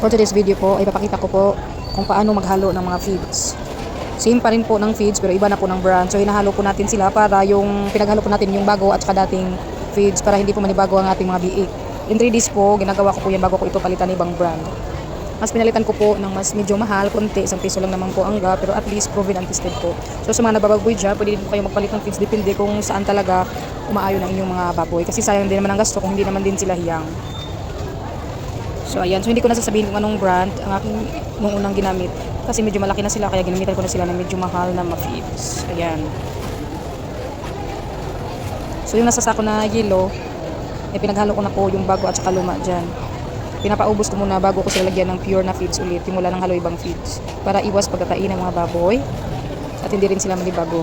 For today's video po ay papakita ko po kung paano maghalo ng mga feeds. Same pa rin po ng feeds pero iba na po ng brand. So hinahalo po natin sila para yung pinaghalo po natin yung bago at saka dating feeds para hindi po manibago ang ating mga biik. In 3 days po, ginagawa ko po yan bago ko ito palitan ng ibang brand. Mas pinalitan ko po ng mas medyo mahal, konti, isang piso lang naman po ang ga, pero at least proven and tested po. So sa mga nabababoy dyan, pwede din po kayo magpalit ng feeds, depende kung saan talaga umaayon ang inyong mga baboy. Kasi sayang din naman ang gasto kung hindi naman din sila hiyang. So ayan, so hindi ko na sasabihin kung anong brand ang aking nung unang ginamit. Kasi medyo malaki na sila, kaya ginamitan ko na sila ng medyo mahal na ma-feeds. Ayan. So yung nasa sako na yellow, eh pinaghalo ko na po yung bago at saka luma dyan. Pinapaubos ko muna bago ko sila lagyan ng pure na feeds ulit. Yung wala ng halo ibang feeds. Para iwas pagkakain ng mga baboy. At hindi rin sila manibago.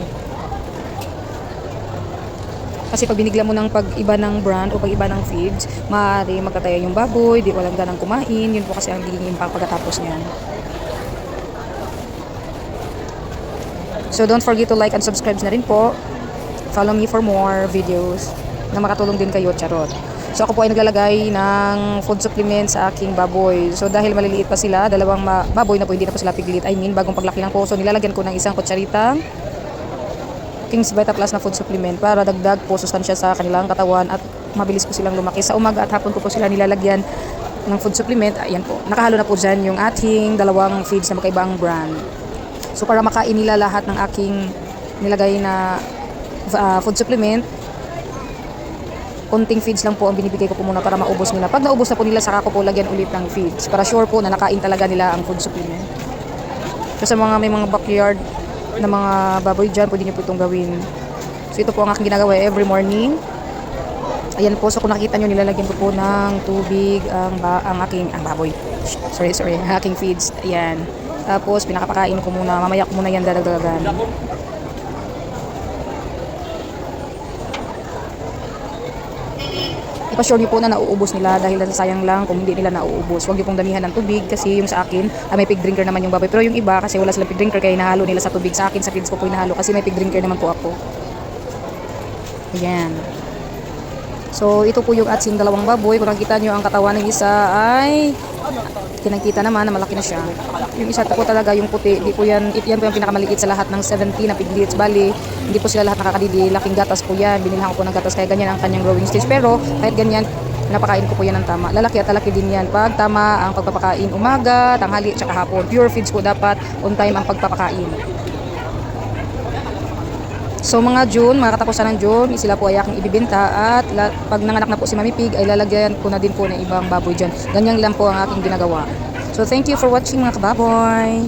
Kasi pag binigla mo ng pag-iba ng brand o pag-iba ng feeds, maaari magkataya yung baboy, di walang ganang kumain. Yun po kasi ang magiging impact pagkatapos niyan. So don't forget to like and subscribe na rin po. Follow me for more videos na makatulong din kayo, charot. So ako po ay naglalagay ng food supplement sa aking baboy. So dahil maliliit pa sila, dalawang baboy na po, hindi na po sila piglit. I mean, bagong paglaki lang po. So nilalagyan ko ng isang kutsaritang King's Vita Plus na food supplement para dagdag po sustansya sa kanilang katawan at mabilis po silang lumaki. Sa umaga at hapon ko po sila nilalagyan ng food supplement. Ayan po, nakahalo na po dyan yung ating dalawang feeds na magkaibang brand. So para makain nila lahat ng aking nilagay na uh, food supplement, konting feeds lang po ang binibigay ko po muna para maubos nila. Pag naubos na po nila, saka ko po lagyan ulit ng feeds para sure po na nakain talaga nila ang food supplement. Sa mga may mga backyard na mga baboy dyan, pwede nyo po itong gawin. So ito po ang aking ginagawa every morning. Ayan po, so kung nakita nyo, nilalagyan ko po ng tubig ang, ba ang aking, ang baboy. Sorry, sorry, ang aking feeds. Ayan. Tapos, pinakapakain ko muna. Mamaya ko muna yan dadagdagan. Ipasure niyo po na nauubos nila dahil sayang lang kung hindi nila nauubos. Huwag niyo pong damihan ng tubig kasi yung sa akin, ah, may pig drinker naman yung baboy. Pero yung iba kasi wala silang pig drinker kaya hinahalo nila sa tubig. Sa akin, sa kids ko po hinahalo kasi may pig drinker naman po ako. Ayan. So, ito po yung ating dalawang baboy. Kung nakita nyo, ang katawan ng isa ay kinakita naman na malaki na siya. Yung isa po talaga, yung puti, di po yan, yan po yung pinakamaliit sa lahat ng 70 na piglets. Bali, hindi po sila lahat nakakadidi. Laking gatas po yan. Binilhan ko po ng gatas kaya ganyan ang kanyang growing stage. Pero, kahit ganyan, napakain ko po yan ng tama. Lalaki at lalaki din yan. Pag tama ang pagpapakain umaga, tanghali, at hapon. Pure feeds po dapat on time ang pagpapakain. So mga June, mga katapusan ng June, sila po ay aking ibibenta at la- pag nanganak na po si Mami Pig ay lalagyan ko na din po ng ibang baboy dyan. Ganyan lang po ang aking ginagawa. So thank you for watching mga kababoy.